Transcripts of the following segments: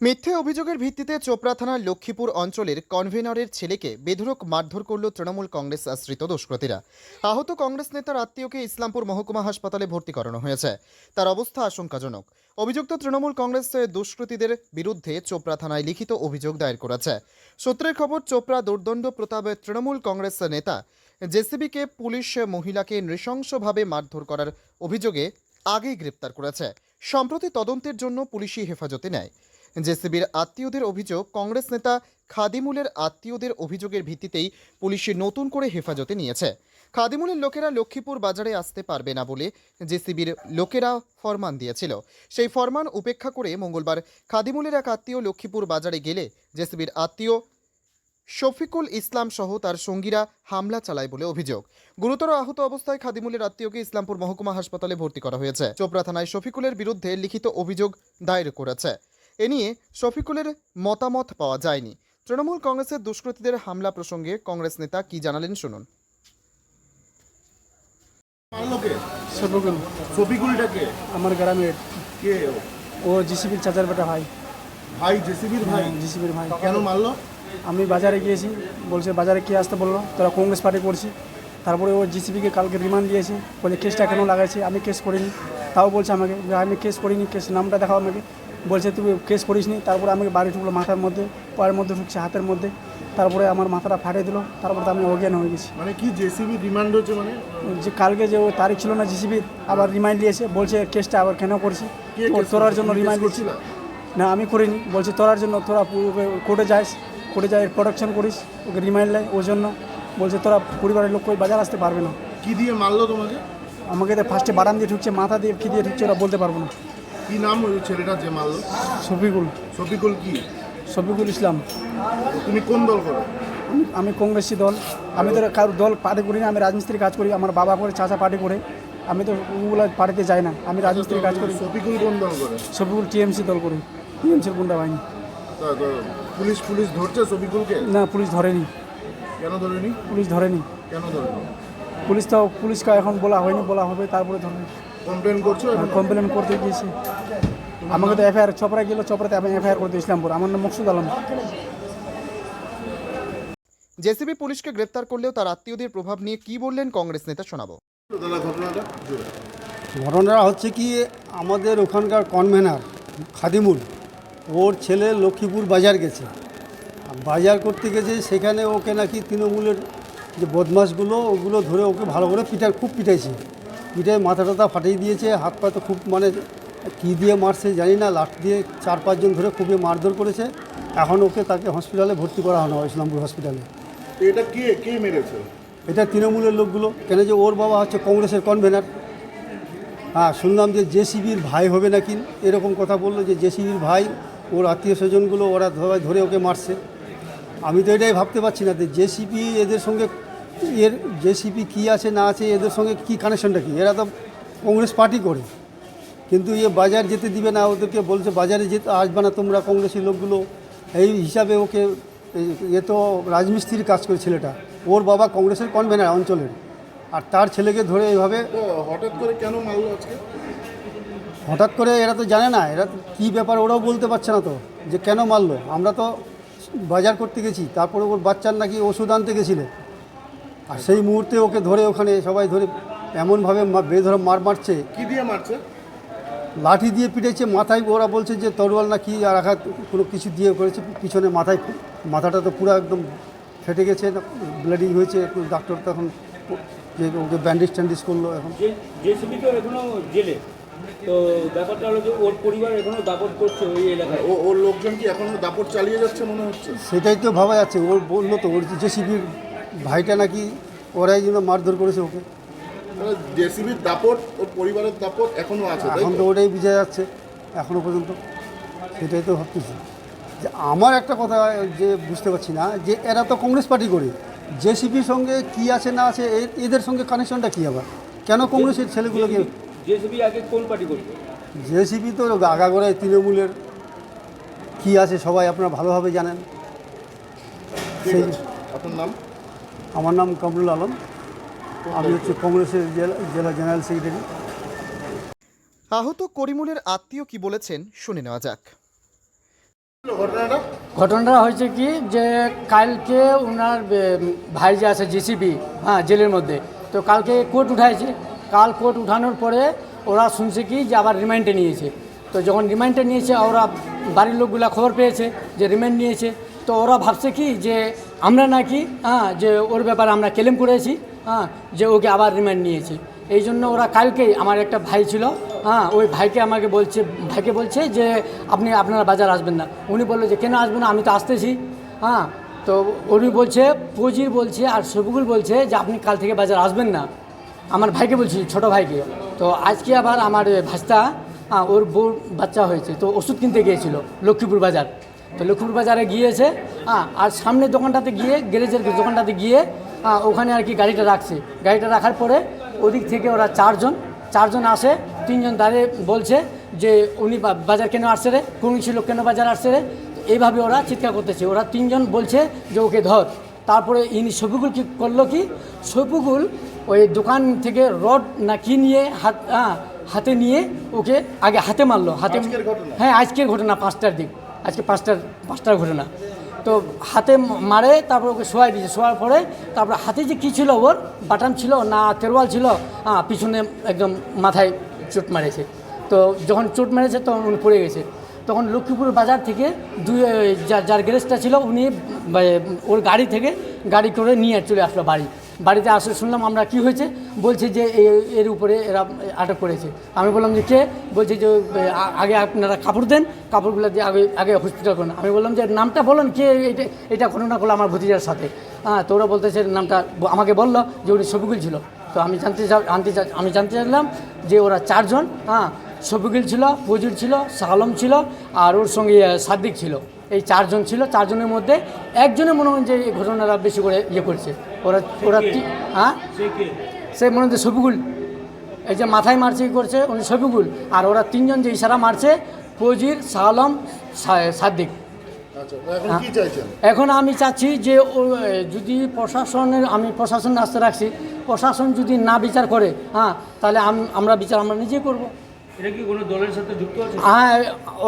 মিথ্যে অভিযোগের ভিত্তিতে চোপড়া থানার লক্ষ্মীপুর অঞ্চলের কনভেনরের ছেলেকে বেধড়ক মারধর করল তৃণমূল কংগ্রেস আশ্রিত দুষ্কৃতীরা। আহত কংগ্রেস নেতার আত্মীয়কে ইসলামপুর মহকুমা হাসপাতালে ভর্তি করানো হয়েছে। তার অবস্থা আশঙ্কাজনক। অভিযুক্ত তৃণমূল কংগ্রেস দুষ্কৃতীদের বিরুদ্ধে চোপড়া থানায় লিখিত অভিযোগ দায়ের করেছে। সূত্রের খবর, চোপড়া দুর্দণ্ড প্রতাপ তৃণমূল কংগ্রেস নেতা জেসিবিকে পুলিশ মহিলাকে নৃশংসভাবে মারধর করার অভিযোগে আগেই গ্রেপ্তার করেছে। সম্প্রতি তদন্তের জন্য পুলিশি হেফাজতে নেয়। জেসিবির আত্মীয়দের অভিযোগ, কংগ্রেস নেতা খাদিমুলের আত্মীয়দের অভিযোগের ভিত্তিতেই পুলিশে নতুন করে হেফাজতে নিয়েছে। খাদিমুলের লোকেরা লক্ষ্মীপুর বাজারে আসতে পারবে না বলে জেসিবির লোকেরা ফরমান দিয়েছিল। সেই ফরমান উপেক্ষা করে মঙ্গলবার খাদিমুলের এক আত্মীয় লক্ষ্মীপুর বাজারে গেলে জেসিবির আত্মীয় শফিকুল ইসলাম সহ তার সঙ্গীরা হামলা চালায় বলে অভিযোগ। গুরুতর আহত অবস্থায় খাদিমুলের আত্মীয়কে ইসলামপুর মহকুমা হাসপাতালে ভর্তি করা হয়েছে। চোপড়া থানায় শফিকুলের বিরুদ্ধে লিখিত অভিযোগ দায়ের করেছে। এ নিয়ে শফিকুলের মতামত পাওয়া যায়নি। তৃণমূল কংগ্রেসের দুষ্কৃতীদের হামলা প্রসঙ্গে কংগ্রেস নেতা কি জানালেন শুনুন। শফিকুল শফিকুলটাকে আমার গ্রামের। কে ও? জিসিবির চাচার বেটা ভাই। ভাই জেসিবির ভাই? জিসিবির ভাই। কেন মারলো? আমি বাজারে গিয়েছি বলছে বাজারে কে আসতে বলল? তোরা কংগ্রেস পার্টি করছি। তারপরে ও জিসিবিকে কালকে রিমান্ড দিয়েছে বলে কেসটা কেন লাগাইছে? আমি কেস করিনি। তাও বলছে আমাকে যে আমি কেস করিনি কেস নামটা দেখাও আমাকে। বলছে তুমি কেস করিসনি? তারপরে আমাকে বাড়ি ঢুকলো মাথার মধ্যে পায়ের মধ্যে ঢুকছে হাতের মধ্যে। তারপরে আমার মাথাটা ফাটিয়ে দিল তারপরে তো আমি অজ্ঞান হয়ে গেছি। মানে কি জেসিবি রিমান্ড হচ্ছে মানে? যে কালকে যে ও তারিখ ছিল না জিসিবির আবার রিমাইন্ড দিয়েছে বলছে কেসটা আবার কেন করছি? তোরার জন্য রিমাইন্ড দিচ্ছি না আমি করিনি। বলছে তোরার জন্য তোরা কোর্টে যাস কোর্টে যাই প্রোটেকশন করিস ওকে রিমাইন্ড নেয় ওই জন্য। বলছে তোরা পরিবারের লোক কই বাজার আসতে পারবে না। কি দিয়ে মারলো তোমাকে? আমাকে তো ফার্স্টে বারাম দিয়ে ঢুকছে মাথা দিয়ে কী দিয়ে ঢুকছে ওরা বলতে পারব না। কি নাম ওই ছেলেটা যে মারলো? শফিকুল। শফিকুল কি? শফিকুল ইসলাম। তুমি কোন দল করো? আমি- আমি কংগ্রেসি দল। আমি তো কারোর দল পার্টি করি না আমি রাজমিস্ত্রি কাজ করি আমার বাবা করে চাচা পার্টি করে। আমি তো ওগুলো পার্টিতে যাই না আমি রাজমিস্ত্রি কাজ করি। শফিকুল কোন দল করে? শফিকুল টিএমসি দল করি টিএমসির গুন্ডা বাহিনী। পুলিশ পুলিশ ধরছে শফিকুলকে? না পুলিশ ধরেনি। কেন ধরেনি? পুলিশ ধরেনি। কেন ধরেনি? পুলিশ তো পুলিশকে এখন বলা হয়নি বলা হবে তারপরে ধরে কমপ্লেন করছ? কমপ্লেন করতে গিয়েছি। আমাকে তো এফআইআর চপড়া গেলো চপড়াতে আমি এফআইআর করতে ইসলামপুর আমার নাম মকসুদ আলম। জেসিবি পুলিশকে গ্রেপ্তার করলেও তার আত্মীয়দের প্রভাব নিয়ে কি বললেন কংগ্রেস নেতা শোনাবো। ঘটনাটা হচ্ছে কি আমাদের ওখানকার কনভেনার খাদিমুল ওর ছেলে লক্ষ্মীপুর বাজার গেছে। বাজার করতে গেছে সেখানে ওকে নাকি তৃণমূলের যে বদমাশগুলো ওগুলো ধরে ওকে ভালো করে পিটা খুব পিটাইছে। পিটাই মাথা টাথা ফাটিয়ে দিয়েছে হাত পা তো খুব মানে কী দিয়ে মারছে জানি না লাঠ দিয়ে চার পাঁচজন ধরে খুবই মারধর করেছে। এখন ওকে তাকে হসপিটালে ভর্তি করা হলো ইসলামপুর হসপিটালে এটা কে কে মেরেছে? এটা তৃণমূলের লোকগুলো কেন যে ওর বাবা হচ্ছে কংগ্রেসের কনভেনার হ্যাঁ শুনলাম যে জেসিবির ভাই হবে নাকি এরকম কথা বলল যে জেসিবির ভাই ওর আত্মীয় স্বজনগুলো ওরা সবাই ধরে ওকে মারছে। আমি তো এটাই ভাবতে পারছি না যে জেসিপি এদের সঙ্গে এর জেসিপি কী আছে না আছে এদের সঙ্গে কী কানেকশনটা কী? এরা তো কংগ্রেস পার্টি করে। কিন্তু এ বাজার যেতে দিবে না ওদেরকে বলছে বাজারে যেতে আসবে না তোমরা কংগ্রেসের লোকগুলো। এই হিসাবে ওকে এ তো রাজমিস্ত্রির কাজ করে ছেলেটা। ওর বাবা কংগ্রেসের কনভেনার অঞ্চলের। আর তার ছেলেকে ধরে এইভাবে হঠাৎ করে কেন মারলো আজকে? হঠাৎ করে এরা তো জানে না এরা কী ব্যাপার ওরাও বলতে পারছে না তো যে কেন মারলো। আমরা তো বাজার করতে গেছি তারপরে ওর বাচ্চার নাকি ওষুধ আনতে গেছিলে। আর সেই মুহূর্তে ওকে ধরে ওখানে সবাই ধরে এমনভাবে মা- বেধরে মার মারছে। কি দিয়ে মারছে? লাঠি দিয়ে পিটেছে মাথায় ওরা বলছে যে তরোয়াল না কি আর আঘাত কোনো কিছু দিয়ে করেছে পিছনে মাথায় মাথাটা তো পুরো একদম ফেটে গেছে ব্লিডিং হয়েছে ডাক্তার তখন যে ওকে ব্যান্ডেজ ট্যান্ডেজ করল এখন। যে জেসিবি তো এখনও জেলে। তো ব্যাপারটা হলো যে ওর পরিবার এখনও দাপট করছে ওই এলাকায়। ও ওর লোকজন কি এখনও দাপট চালিয়ে যাচ্ছে মনে হচ্ছে? সেটাই তো ভাবা যাচ্ছে ওর বলল তো ওর জেসিবির ভাইটা নাকি ওরাই জন্য মারধর করেছে ওকে। জেসিবির দাপট ওর পরিবারের দাপট এখনও আছে এখন তো? ওটাই বোঝা যাচ্ছে এখনও পর্যন্ত। সেটাই তো ভাবতেছি। যে আমার একটা কথা যে বুঝতে পারছি না যে এরা তো কংগ্রেস পার্টি করে জেসিপির সঙ্গে কি আছে না আছে এ- এদের সঙ্গে কানেকশনটা কী আবার? কেন কংগ্রেসের ছেলেগুলোকে জেসিবি আগে কোন পার্টি করতো জেসিপি তো আগাগোড়ায় তৃণমূলের। কি আছে সবাই আপনারা ভালোভাবে জানেন। সেই আপনার নাম? আমার নাম কামরুল আলম। আমি হচ্ছে কংগ্রেসের জেলা জেলা জেনারেল সেক্রেটারি। আহত করিমুলের আত্মীয় কি বলেছেন শুনে নেওয়া যাক। ঘটনাটা ঘটনাটা হয়েছে কি যে কালকে ওনার ভাই যে আছে জিসিবি হ্যাঁ জেলের মধ্যে তো কালকে কোর্ট উঠাইছে। কাল কোর্ট উঠানোর পরে ওরা শুনছে কি যে আবার রিমাইন্ডে নিয়েছে। তো যখন রিমাইন্ডে নিয়েছে ওরা বাড়ির লোকগুলা খবর পেয়েছে যে রিমাইন্ড নিয়েছে। তো ওরা ভাবছে কি যে আমরা নাকি হ্যাঁ যে ওর ব্যাপারে আমরা ক্লেম করেছি হ্যাঁ যে ওকে আবার রিমান্ড নিয়েছে। এই জন্য ওরা কালকেই আমার একটা ভাই ছিল হ্যাঁ ওই ভাইকে আমাকে বলছে, ভাইকে বলছে যে আপনি, আপনারা বাজার আসবেন না। উনি বলল যে কেন আসবেন না, আমি তো আসতেছি হ্যাঁ তো উনি বলছে, পজির বলছে আর সবুগুল বলছে যে আপনি কাল থেকে বাজার আসবেন না। আমার ভাইকে বলছি, ছোট ভাইকে। তো আজকে আবার আমার ভাস্তা হ্যাঁ ওর বউ বাচ্চা হয়েছে, তো ওষুধ কিনতে গিয়েছিল, লক্ষ্মীপুর বাজার। তো লক্ষ্মীপুর বাজারে গিয়েছে হ্যাঁ আর সামনের দোকানটাতে গিয়ে গ্যারেজের দোকানটাতে গিয়ে হ্যাঁ, ওখানে আর কি গাড়িটা রাখছে। গাড়িটা রাখার পরে ওদিক থেকে ওরা চারজন চারজন আসে তিনজন দাঁড়িয়ে বলছে যে উনি বাজার কেন আসছে রে? কোন ছিল কেন বাজার আসছে রে? এইভাবে ওরা চিৎকার করতেছে। ওরা তিনজন বলছে যে ওকে ধর। তারপরে ইনি শফিকুল কি করল কি? শফিকুল ওই দোকান থেকে রড না কি নিয়ে হাত হ্যাঁ, হাতে নিয়ে ওকে আগে হাতে মারলো। হাতে হ্যাঁ আজকের ঘটনা পাঁচটার দিক। আজকে পাঁচটার পাঁচটার ঘটনা। তো হাতে মারে, তারপর ওকে শোয়াই দিয়েছে। শোয়ার পরে তারপর হাতে যে কী ছিল ওর, বাটাম ছিল না, তেরোয়াল ছিল হ্যাঁ পিছনে একদম মাথায় চোট মারেছে। তো যখন চোট মেরেছে তখন উনি পড়ে গেছে। তখন লক্ষ্মীপুর বাজার থেকে দুই যার গ্যারেজটা ছিল, উনি ওর গাড়ি থেকে গাড়ি করে নিয়ে চলে আসলো বাড়ি। বাড়িতে আসলে শুনলাম আমরা কি হয়েছে? বলছে যে এর উপরে এরা আটক করেছে। আমি বললাম যে কে? বলছে যে আগে আপনারা কাপড় দেন, কাপড়গুলো দিয়ে আগে আগে হসপিটাল করুন। আমি বললাম যে, নামটা বলুন কে? এটা এটা ঘটনা করল আমার ভতিজার সাথে। হ্যাঁ তো ওরা বলতেছে নামটা আমাকে বলল যে উনি শফিকুল ছিল। তো আমি জানতে চা- আনতে আমি জানতে চাইলাম যে ওরা চারজন হ্যাঁ শফিকুল ছিল ফজির ছিল, সালম ছিল, আর ওর সঙ্গে সাদ্দিক ছিল। এই চারজন ছিল, চারজনের মধ্যে একজনের মনে হয় যে এই ঘটনাটা বেশি করে ইয়ে করছে। ওরা ওরা হ্যাঁ? সে মনে হচ্ছে শফিকুল এই যে মাথায় মারছে করছে? উনি শফিকুল আর ওরা তিনজন যে ইশারা মারছে ফজির সালম সাদ্দিক এখন কি চাইছেন? এখন আমি চাচ্ছি যে ও, যদি প্রশাসনের আমি প্রশাসন আসতে রাখছি। প্রশাসন যদি না বিচার করে হ্যাঁ তাহলে আমরা বিচার আমরা নিজেই করব। এটা কি কোনো দলের সাথে যুক্ত হ্যাঁ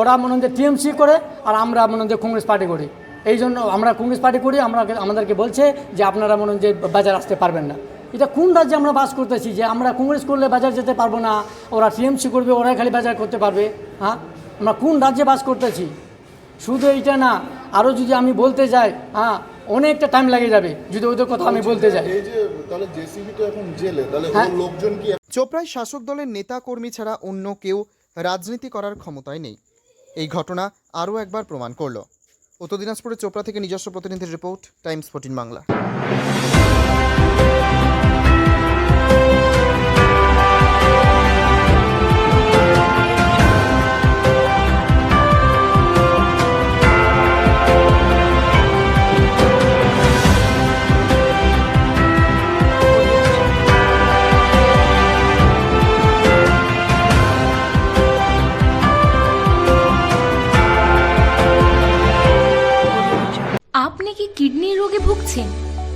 ওরা মনে হয় টিএমসি করে আর আমরা মনে হয় কংগ্রেস পার্টি করি। এই জন্য আমরা কংগ্রেস পার্টি করি আমরা আমাদেরকে বলছে যে আপনারা মনে হয় যে বাজার আসতে পারবেন না। এটা কোন রাজ্যে আমরা বাস করতেছি যে আমরা কংগ্রেস করলে বাজার যেতে পারব না ওরা টিএমসি করবে ওরাই খালি বাজার করতে পারবে হ্যাঁ? আমরা কোন রাজ্যে বাস করতেছি? শুধু এইটা না আরও যদি আমি বলতে যাই হ্যাঁ অনেকটা টাইম লাগে যাবে যদি ওদের কথা আমি বলতে যাই। এই যে তাহলে জেসিবি তো এখন জেলে হ্যাঁ। লোকজন কি চোপড়ায় শাসক দলের নেতা কর্মী ছাড়া অন্য কেউ রাজনীতি করার ক্ষমতায় নেই। এই ঘটনা আরও একবার প্রমাণ করল। উত্তর দিনাজপুরের চোপড়া থেকে নিজস্ব প্রতিনিধির রিপোর্ট টাইমস ফোর্টিন বাংলা।